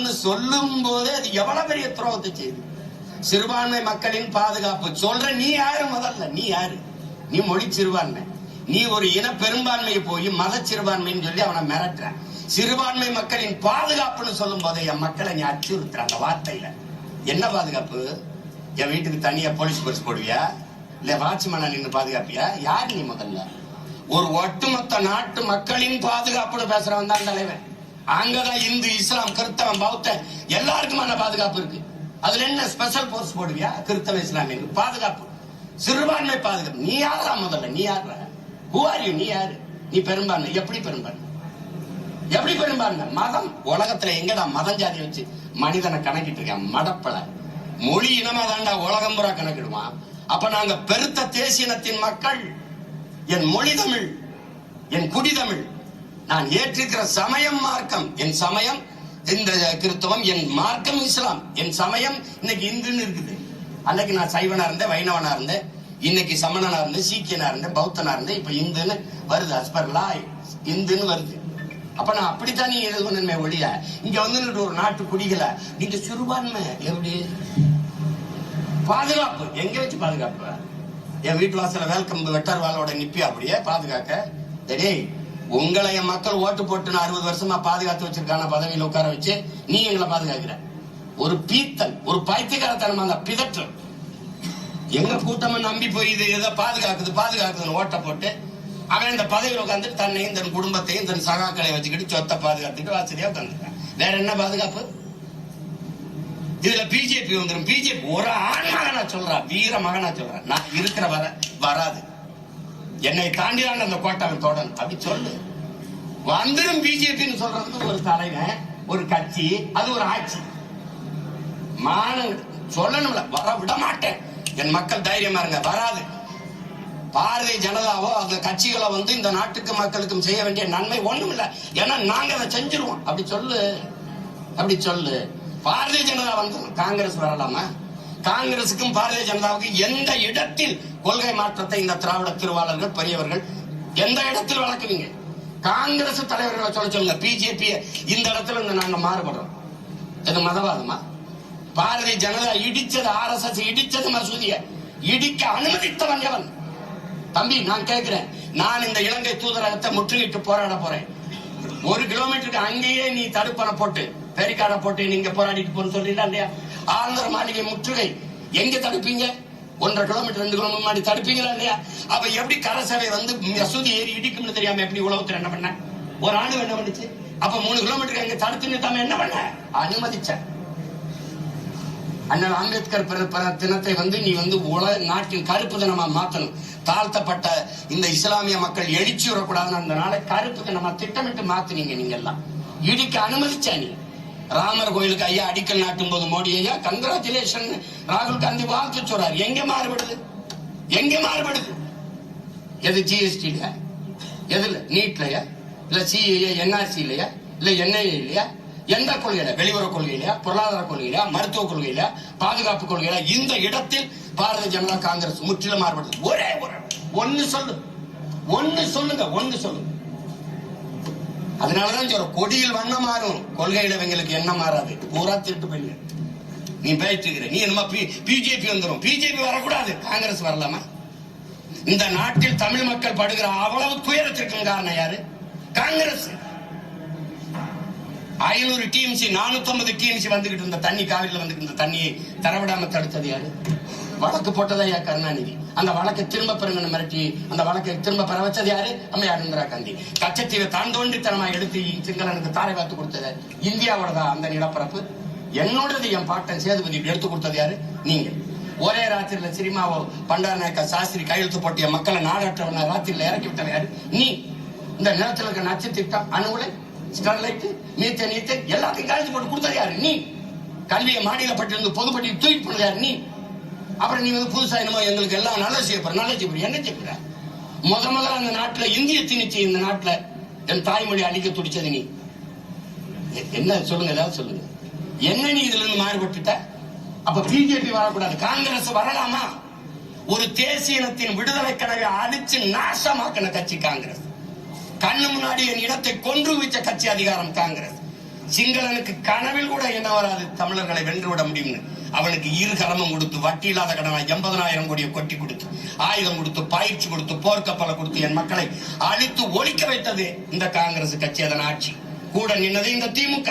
முதல்னு சொல்லும் போதே அது எவ்வளவு பெரிய துரோகத்தை செய்யுது. சிறுபான்மை மக்களின் பாதுகாப்பு. சொல்ற நீ யாரு முதல்ல? நீ யாரு? நீ மொழி சிறுபான்மை. நீ ஒரு இன பெரும்பான்மையை போய் மத சிறுபான்மைன்னு சொல்லி அவனை மிரட்டுற. சிறுபான்மை மக்களின் பாதுகாப்புன்னு சொல்லும் போதே என் மக்களை நீ அச்சுறுத்துற அந்த வார்த்தையில. என்ன பாதுகாப்பு? என் வீட்டுக்கு தனியா போலீஸ் பஸ் போடுவியா? இல்ல வாட்ச்மேனா நின்று பாதுகாப்பியா? யார் நீ முதல்ல? ஒரு ஒட்டுமொத்த நாட்டு மக்களின் பாதுகாப்புன்னு பேசுறவன் தான் தலைவன். அங்கதான் இந்து இஸ்லாம் கிறிஸ்தவன் பௌத்த எல்லாருக்குமான பாதுகாப்பு இருக்கு. அதுல என்ன ஸ்பெஷல் போர்ஸ் போடுவியா? கிறிஸ்தவ இஸ்லாமியர்கள். பாதுகாப்பு. சிறுபான்மை பாதுகாப்பு. நீ யாரா முதல்ல? நீ யாரா ஹூ ஆர் யூ நீ யாரு? நீ பெரும்பான்மை. எப்படி பெரும்பான்மை? எப்படி பெரும்பான்மை? மதம். உலகத்துல எங்கடா மதம் ஜாதி வச்சு மனிதனை கணக்கிட்டு இருக்கேன்? மடப்பல. மொழி இனமா தாண்டா உலகம் பூரா கணக்கிடுவான் அப்ப நாங்க பெருத்த தேசியனத்தின் மக்கள். என் மொழி தமிழ். என் குடி தமிழ். நான் ஏற்றிருக்கிற சமயம் மார்க்கம். என் சமயம் இந்த கிறிஸ்தவம் என் மார்க்கம் இஸ்லாம் என் சமயம் இன்னைக்கு இந்துன்னு இருக்குது. அன்னைக்கு நான் சைவனா இருந்தேன் வைணவனா இருந்தேன் இன்னைக்கு சமணனா இருந்தேன் சீக்கியனா இருந்தேன் பௌத்தனா இருந்தேன் இப்ப இந்துன்னு வருது அஸ்பர்லா இந்துன்னு வருது. அப்ப நான் அப்படித்தான் நீ எழுதுனே ஒழிய இங்க வந்து ஒரு நாட்டு குடிகளை நீங்க சிறுபான்மை எப்படி? பாதுகாப்பு. எங்க வச்சு பாதுகாப்பு? என் வீட்டு வாசல வேல்கம் வெட்டார் வாழோட நிப்பி அப்படியே பாதுகாக்க. டேய் உங்களை என் மக்கள் ஓட்டு போட்டு நான் அறுபது வருஷமா பாதுகாத்து வச்சிருக்கான பதவியில் உட்கார வச்சு நீ எங்களை பாதுகாக்கிற. ஒரு பீத்தல் ஒரு பைத்தியகாரத்தனமா அந்த பிதற்றல். எங்க கூட்டமா நம்பி போய் இது எதை பாதுகாக்குது பாதுகாக்குதுன்னு ஓட்ட போட்டு அவன் இந்த பதவியில் உட்காந்து தன்னையும் தன் குடும்பத்தையும் தன் சகாக்களை வச்சுக்கிட்டு சொத்தை பாதுகாத்துட்டு வாசலியா உட்காந்துருக்கான் வேற என்ன பாதுகாப்பு? இதுல பிஜேபி வந்துடும் பிஜேபி ஒரு ஆண் மகனா சொல்றான் வீர மகனா சொல்றான் நான் இருக்கிற வர வராது. என்னை தாண்டி தான் அந்த கோட்டாவை தொடன் அப்படி சொல்லு. வந்துடும் பிஜேபின்னு சொல்றது ஒரு தலைவன் ஒரு கட்சி அது ஒரு ஆட்சி. மானம் சொல்லணும்ல வர விட மாட்டேன். என் மக்கள் தைரியமா இருங்க வராது. பாரதிய ஜனதாவோ அந்த கட்சிகளோ வந்து இந்த நாட்டுக்கு மக்களுக்கும் செய்ய வேண்டிய நன்மை ஒண்ணும் இல்ல ஏன்னா நாங்க அதை செஞ்சிருவோம். அப்படி சொல்லு. அப்படி சொல்லு. பாரதிய ஜனதா வந்து காங்கிரஸ் வரலாமா? காங்கிரசுக்கும் பாரதிய ஜனதாவுக்கும் எந்த இடத்தில் கொள்கை மாற்றத்தை இந்த திராவிட திருவாளர்கள் பெரியவர்கள் எந்த இடத்தில் வளர்க்குவீங்க? காங்கிரஸ் தலைவர்களை சொல்ல சொல்லுங்க. பிஜேபி இந்த இடத்துல இருந்து நாங்க மாறுபடுறோம். இது மதவாதமா? பாரதிய ஜனதா இடிச்சது ஆர் எஸ் எஸ் இடிச்சது மசூதிய இடிக்க அனுமதித்தவன் எவன்? தம்பி நான் கேட்கிறேன் நான் இந்த இலங்கை தூதரகத்தை முற்றுகிட்டு போராட போறேன். ஒரு கிலோமீட்டருக்கு அங்கேயே நீ தடுப்பணை போட்டு பெரிக்காடை போட்டு நீங்க போராடிட்டு போன்னு சொல்றீங்களா இல்லையா? ஆந்திர மாளிகை முற்றுகை. எங்க தடுப்பீங்க? ஒன்றரை கிலோமீட்டர் ரெண்டு கிலோமீட்டர் முன்னாடி தடுப்பீங்களா இல்லையா? அப்ப எப்படி கரசபை வந்து மசூதி ஏறி இடிக்கும்னு தெரியாம எப்படி உலகத்துல என்ன பண்ண? ஒரு ஆண்டு என்ன பண்ணுச்சு? அப்ப மூணு கிலோமீட்டர் எங்க தடுத்து நிறுத்தாம என்ன பண்ண? அனுமதிச்ச. அண்ணல் அம்பேத்கர் பிறப்பிற தினத்தை வந்து நீ வந்து உலக நாட்டின் கருப்பு தினமா மாத்தணும். தாழ்த்தப்பட்ட இந்த இஸ்லாமிய மக்கள் எழுச்சி வரக்கூடாதுன்னு அந்த நாளை கருப்பு தினமா திட்டமிட்டு மாத்தினீங்க நீங்க எல்லாம் இடிக்க அனுமதிச்சா நீ. ராமர் கோயிலுக்கு ஐயா அடிக்கல் நாட்டும் போது மோடி ஐயா கங்கராச்சுலேஷன் ராகுல் காந்தி வாழ்த்து சொல்றாரு. எங்க மாறுபடுது? எங்க மாறுபடுது? எது ஜிஎஸ்டில எதுல? நீட்லயா? இல்ல சிஏஏ என்ஆர்சி இல்லையா இல்ல என்ஐஏ இல்லையா எந்த கொள்கையில? வெளியுறவு கொள்கையில பொருளாதார கொள்கையில மருத்துவ கொள்கையில பாதுகாப்பு கொள்கையில இந்த இடத்தில் பாரதிய ஜனதா காங்கிரஸ் முற்றிலும் மாறுபடுது. ஒரே ஒரு ஒன்னு சொல்லு. ஒன்னு சொல்லுங்க. ஒன்னு சொல்லுங்க. அதனாலதான் சொல்ற கொடியில் வண்ணம் மாறும். கொள்கையில இவங்களுக்கு என்ன மாறாது. பூரா திருட்டு போயிங்க நீ பேசிட்டு நீ என்னமா பிஜேபி வந்துடும் பிஜேபி வரக்கூடாது. காங்கிரஸ் வரலாமா? இந்த நாட்டில் தமிழ் மக்கள் படுகிற அவ்வளவு துயரத்திற்கும் காரணம் யாரு? காங்கிரஸ். ஐநூறு டிஎம்சி நானூத்தி ஐம்பது டிஎம்சி வந்துகிட்டு இருந்த தண்ணி காவிரியில் வந்துகிட்டு இருந்த தண்ணியை தரவிடாம தடுத்தது யாரு? வழக்கு போட்டதா ஐயா கருணாநிதி. அந்த வழக்கை திரும்ப பெறுங்கன்னு மிரட்டி அந்த வழக்கை திரும்ப பெற வச்சது யாரு? அம்மையார் இந்திரா காந்தி. கச்சத்தீவை தான் தோண்டித்தனமா எடுத்து சிங்களனுக்கு தாரை பார்த்து கொடுத்தது இந்தியாவோடதா அந்த நிலப்பரப்பு? என்னோடது என் பாட்டன் சேதுபதி எடுத்து கொடுத்தது யாரு? நீங்க ஒரே ராத்திரில சினிமாவோ பண்டாரநாயக்கா சாஸ்திரி கையெழுத்து போட்டிய மக்களை நாடாற்றவன ராத்திரில இறக்கி விட்டவன் யாரு? நீ. இந்த நிலத்துல இருக்க நச்சு திட்டம் அணுகுலை ஸ்டெர்லைட் நீத்த நீத்த எல்லாத்தையும் கையெழுத்து போட்டு கொடுத்தது யாரு? நீ. கல்வியை மாநிலப்பட்டிருந்து பட்டியலிருந்து பொதுப்பட்டி தூக்கி போனது யாரு? நீ. அப்புறம் நீ வந்து புதுசா என்னமோ எங்களுக்கு எல்லாம் நல்ல செய்யப்படுற நல்ல செய்யப்படுற என்ன செய்யப்படுற முத முதல்ல அந்த நாட்டுல இந்திய திணிச்சு இந்த நாட்டுல என் தாய்மொழி அழிக்க துடிச்சது நீ. என்ன சொல்லுங்க ஏதாவது சொல்லுங்க. என்ன நீ இதுல இருந்து மாறுபட்டுட்ட? அப்ப பிஜேபி வரக்கூடாது காங்கிரஸ் வரலாமா? ஒரு தேசிய இனத்தின் விடுதலை கனவை அழிச்சு நாசமாக்கின கட்சி காங்கிரஸ். கண்ணு முன்னாடி என் இனத்தை கொன்று வச்ச கட்சி அதிகாரம் காங்கிரஸ். சிங்களனுக்கு கனவில் கூட என்ன வராது? தமிழர்களை வென்று விட முடியும்னு. அவனுக்கு இரு கரமும் கொடுத்து வட்டி இல்லாத கடனை எண்பதனாயிரம் கோடியை கொட்டி கொடுத்து ஆயுதம் கொடுத்து பயிற்சி கொடுத்து போர்க்கப்பலை கொடுத்து என் மக்களை அழித்து ஒழிக்க வைத்தது இந்த காங்கிரஸ் கட்சி அதன் ஆட்சி. கூட நின்னது இந்த திமுக.